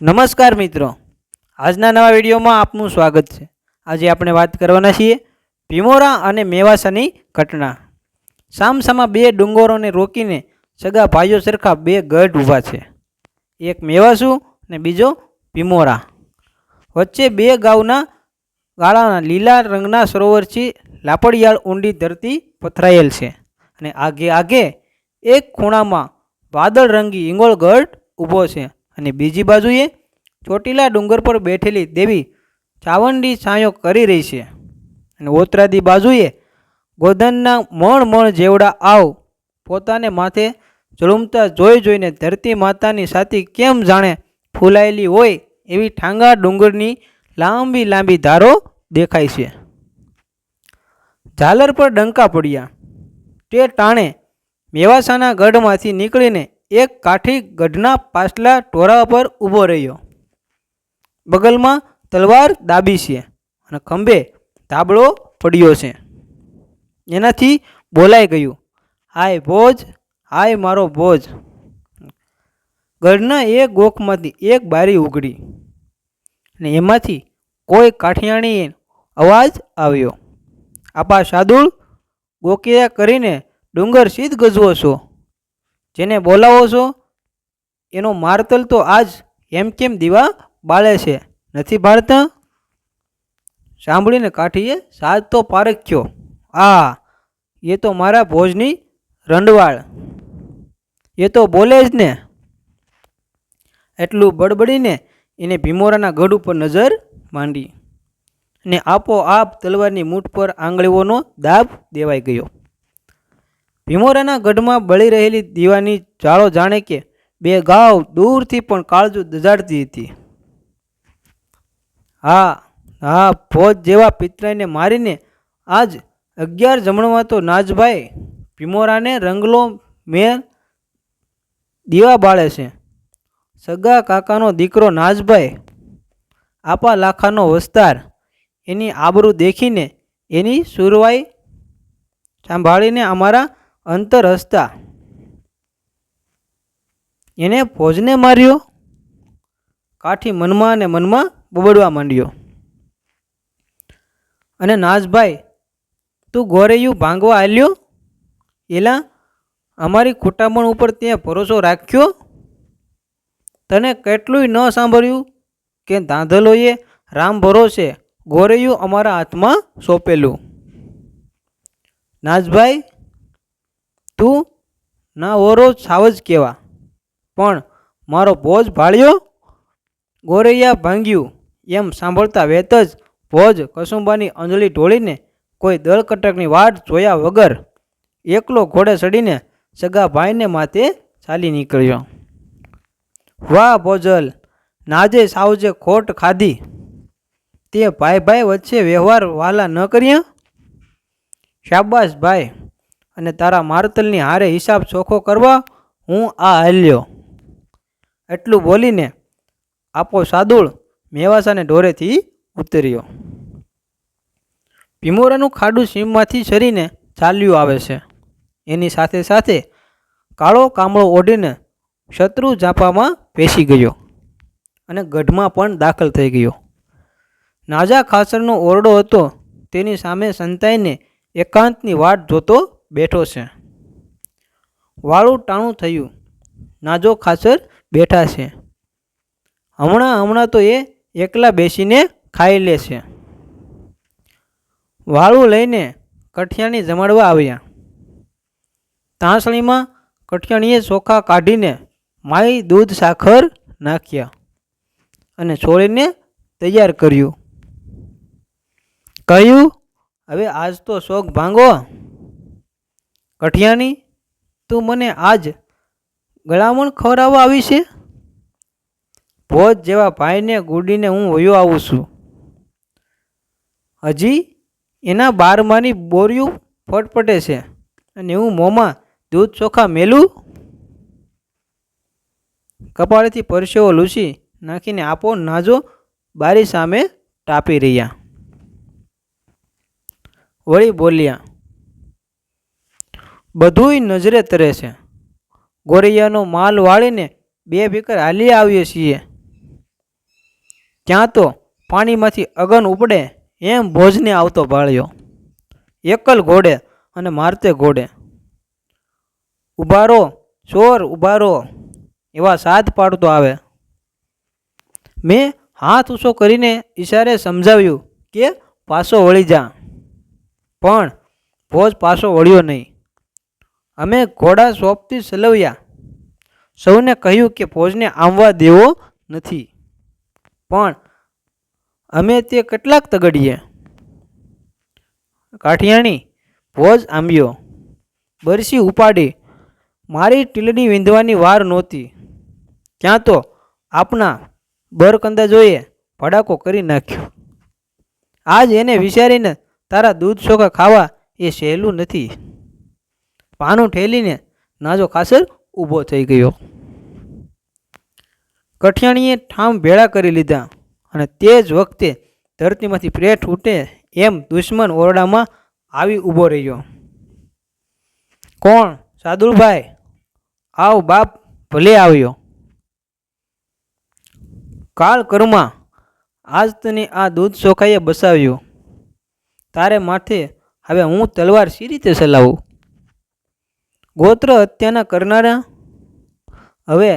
નમસ્કાર મિત્રો. આજના નવા વિડીયોમાં આપનું સ્વાગત છે. આજે આપણે વાત કરવાના છીએ ભીમોરા અને મેવાસાની ઘટના. સામસામા બે ડુંગરોને રોકીને સગા ભાઈઓ સરખા બે ગઢ ઊભા છે. એક મેવાસુ અને બીજો ભીમોરા. વચ્ચે બે ગાઉના ગાળાના લીલા રંગના સરોવરથી લાપડિયાળ ઊંડી ધરતી પથરાયેલ છે અને આગે આગે એક ખૂણામાં વાદળ રંગી ઈંગોળગઢ ઊભો છે. અને બીજી બાજુએ ચોટીલા ડુંગર પર બેઠેલી દેવી ચાવંડી છાંયો કરી રહી છે. અને ઓતરાદી બાજુએ ગોધનના મણ મણ જેવડા આવ પોતાને માથે ઝળુમતા જોઈ જોઈને ધરતી માતાની સાથી કેમ જાણે ફૂલાયેલી હોય એવી ઠાંગા ડુંગરની લાંબી લાંબી ધારો દેખાય છે. ઝાલર પર ડંકા પડ્યા. તે ટાણે મેવાસાના ગઢમાંથી નીકળીને એક કાઠી ગઢના પાછલા ટોરા પર ઊભો રહ્યો. બગલમાં તલવાર દાબી છે અને ખંભે ધાબળો પડ્યો છે. એનાથી બોલાઈ ગયું, હાય ભોજ, હાય મારો ભોજ. ગઢના એક ગોખમાંથી એક બારી ઉઘડી અને એમાંથી કોઈ કાઠિયાણી અવાજ આવ્યો, આપા શાદુળ ગોકિયા કરીને ડુંગર સીધ ગજવો છો. જેને બોલાવો છો, એનો મારતલ તો આજ એમ કેમ દીવા બાળે છે? નથી બાળતા? સાંભળીને કાઠીએ સાજ તો પારખ્યો આ, એ તો મારા ભોજની રંડવાળ. એ તો બોલે જ ને. એટલું બડબડીને એને ભીમોરાના ગઢ ઉપર નજર માંડી ને આપોઆપ તલવારની મૂઠ પર આંગળીઓનો દાબ દેવાઈ ગયો. ભીમોરાના ગઢમાં બળી રહેલી દીવાની જાળો જાણે કે બે ગાવ દૂરથી પણ કાળજું દજાડતી હતી. હા હા, ભોજ જેવા પિતરાઈને મારીને આજ અગિયાર જમણમાં તો નાજભાઈ ભીમોરાને રંગલો મેં દીવા બાળે છે. સગા કાકાનો દીકરો નાજભાઈ, આપા લાખાનો વસ્તાર, એની આબરૂ દેખીને એની સુરવાઈ સાંભળીને અમારા અંતર હસતા એને ભોજને માર્યો, કાઠી મનમાં અને મનમાં બબડવા માંડ્યો. અને નાજભાઈ, તું ગોરૈયું ભાંગવા હાલ્યો એલા, અમારી ખોટામણ ઉપર ત્યાં ભરોસો રાખ્યો? તને કેટલુંય ન સાંભળ્યું કે ધાંધલોએ રામ ભરોસે ગોરૈયું અમારા હાથમાં સોંપેલું? નાજભાઈ તું ના ઓરો સાવજ કહેવા પણ મારો ભોજ ભાળ્યો, ગોરૈયા ભાંગ્યું. એમ સાંભળતા વેત જ ભોજ કસુંબાની અંજળી ઢોળીને કોઈ દળકટકની વાટ જોયા વગર એકલો ઘોડે ચડીને સગા ભાઈને માથે ચાલી નીકળ્યો. વાહ ભોજલ, નાજે સાવજે ખોટ ખાધી. તે ભાઈ ભાઈ વચ્ચે વ્યવહાર વાલા ન કર્યા? શાબાશ ભાઈ. અને તારા મારતલની હારે હિસાબ ચોખ્ખો કરવા હું આ હાલ્યો. એટલું બોલીને આપો સાદુળ મેવાસાને ઢોરેથી ઉતર્યો. ભીમોરાનું ખાડું સીમમાંથી સરીને ચાલ્યું આવે છે. એની સાથે સાથે કાળો કામળો ઓઢીને શત્રુ ઝાંપામાં બેસી ગયો અને ગઢમાં પણ દાખલ થઈ ગયો. નાજા ખાસરનો ઓરડો હતો, તેની સામે સંતાઈને એકાંતની વાટ જોતો બેઠો છે. વાળું ટાણું થયું. નાજો ખાસર બેઠા છે. હમણાં હમણાં તો એ એકલા બેસીને ખાઈ લે છે. વાળું લઈને કઠિયાણી જમાડવા આવ્યા. તાંસળીમાં કઠિયાણીએ ચોખા કાઢીને માઈ દૂધ સાખર નાખ્યા અને છોડીને તૈયાર કર્યું. કહ્યું, હવે આજ તો શોખ ભાંગો. કઠિયાની? તું મને આજ ગળામણ ખવડાવવા આવી છે? ભોજ જેવા ભાઈને ગુડીને હું વયો આવું છું. હજી એના બારમાની બોરિયું ફટફટે છે અને હું મોંમાં દૂધ ચોખા મેલું? કપાળેથી પરસેવો લૂસી નાખીને આપો નાજો બારી સામે ટાપી રહ્યા. વળી બોલ્યા બધુંય નજરે તરે છે. ગોરૈયાનો માલ વાળીને બે ફીકર હાલી આવીએ છીએ. ત્યાં તો પાણીમાંથી અગન ઉપડે એમ ભોજને આવતો ભાળ્યો. એકલ ઘોડે અને મારતે ઘોડે. ઉભારો, ચોર, ઉભારો, એવા સાથ પાડતો આવે. મેં હાથ ઊંચો કરીને ઈશારે સમજાવ્યું કે પાછો વળી જા. પણ ભોજ પાછો વળ્યો નહીં. અમે ઘોડા સોંપથી સલવ્યા. સૌને કહ્યું કે ભોજને આંબવા દેવો નથી. પણ અમે તે કેટલાક તગડીએ. કાઠિયાણી ભોજ આંબ્યો. બરસી ઉપાડી. મારી ટીલડી વીંધવાની વાર નહોતી. ત્યાં તો આપણા બરકંદાજોએ ભડાકો કરી નાખ્યો. આજ એને વિચારીને તારા દૂધ ચોખા ખાવા એ સહેલું નથી. પાનું ઠેલીને નાજો ખાસર ઊભો થઈ ગયો. કઠિયાણીએ ઠામ ભેળા કરી લીધા અને તે જ વખતે ધરતીમાંથી પ્રેટ ઉઠે એમ દુશ્મન ઓરડામાં આવી ઊભો રહ્યો. કોણ? સાદુલભાઈ, આવ બાપ ભલે આવ્યો. કાળ કર્મા આજ તને આ દૂધ ચોખાઈએ બસાવ્યો. તારે માથે હવે હું તલવાર સી રીતે ચલાવું? ગોત્ર હત્યાના કરનારા? હવે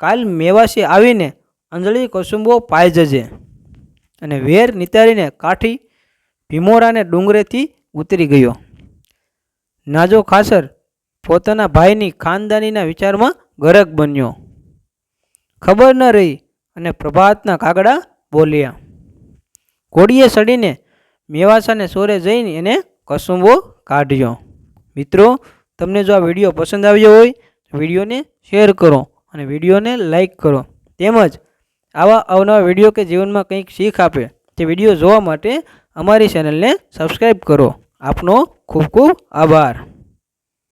કાલ મેવાસી આવીને અંજળી કસુંબો પાઈ જજે અને વેર નિતારીને કાઠી ભીમોરાને ડુંગરેથી ઉતરી ગયો. નાજો ખાસર પોતાના ભાઈની ખાનદાનીના વિચારમાં ગરક બન્યો. ખબર ન રહી અને પ્રભાતના કાગડા બોલ્યા. ઘોડીએ સડીને મેવાસાને સોરે જઈને એને કસુંબો કાઢ્યો. મિત્રો તમને જો આ વીડિયો પસંદ આવ્યો હોય વિડીયોને શેર કરો અને વિડીયોને લાઈક કરો. તેમજ આવા અવનવા વીડિયો કે જીવનમાં કંઈક શીખ આપે, તે વીડિયો જોવા માટે અમારી ચેનલને સબસ્ક્રાઈબ કરો. આપનો ખૂબ ખૂબ આભાર.